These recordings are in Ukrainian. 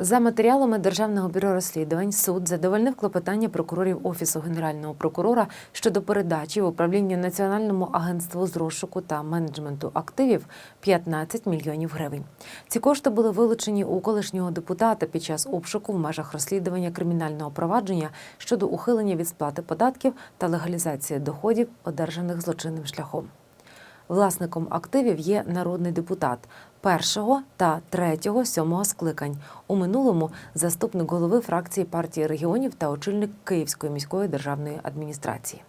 За матеріалами Державного бюро розслідувань суд задовольнив клопотання прокурорів Офісу Генерального прокурора щодо передачі в управління Національному агентству з розшуку та менеджменту активів 15 мільйонів гривень. Ці кошти були вилучені у колишнього депутата під час обшуку в межах розслідування кримінального провадження щодо ухилення від сплати податків та легалізації доходів, одержаних злочинним шляхом. Власником активів є народний депутат першого та третього сьомого скликань. У минулому заступник голови фракції партії регіонів та очільник Київської міської державної адміністрації.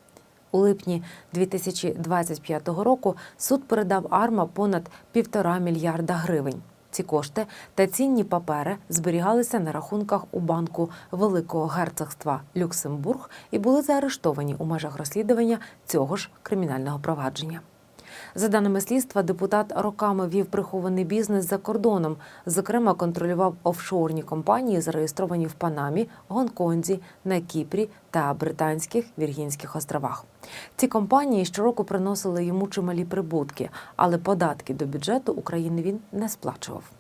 У липні 2025 року суд передав АРМА понад півтора мільярда гривень. Ці кошти та цінні папери зберігалися на рахунках у банку Великого герцогства Люксембург і були заарештовані у межах розслідування цього ж кримінального провадження. За даними слідства, депутат роками вів прихований бізнес за кордоном. Зокрема, контролював офшорні компанії, зареєстровані в Панамі, Гонконзі, на Кіпрі та Британських Віргінських островах. Ці компанії щороку приносили йому чималі прибутки, але податки до бюджету України він не сплачував.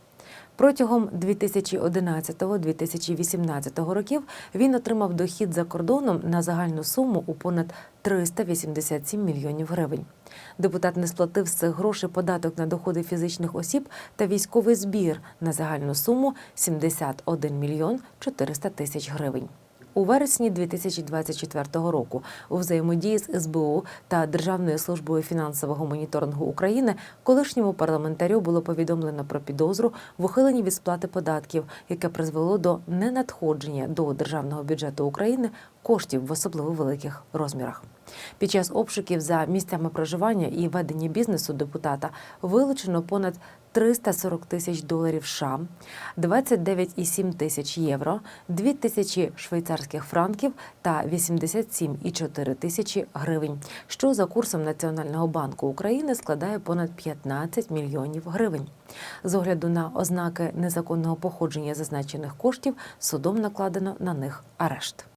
Протягом 2011-2018 років він отримав дохід за кордоном на загальну суму у понад 387 мільйонів гривень. Депутат не сплатив з цих грошей податок на доходи фізичних осіб та військовий збір на загальну суму 71 мільйон 400 тисяч гривень. У вересні 2024 року у взаємодії з СБУ та Державною службою фінансового моніторингу України колишньому парламентарю було повідомлено про підозру в ухиленні від сплати податків, яке призвело до ненадходження до державного бюджету України коштів в особливо великих розмірах. Під час обшуків за місцями проживання і ведення бізнесу депутата вилучено понад 340 тисяч доларів США, 29,7 тисяч євро, 2 тисячі швейцарських франків та 87,4 тисячі гривень, що за курсом Національного банку України складає понад 15 мільйонів гривень. З огляду на ознаки незаконного походження зазначених коштів судом накладено на них арешт.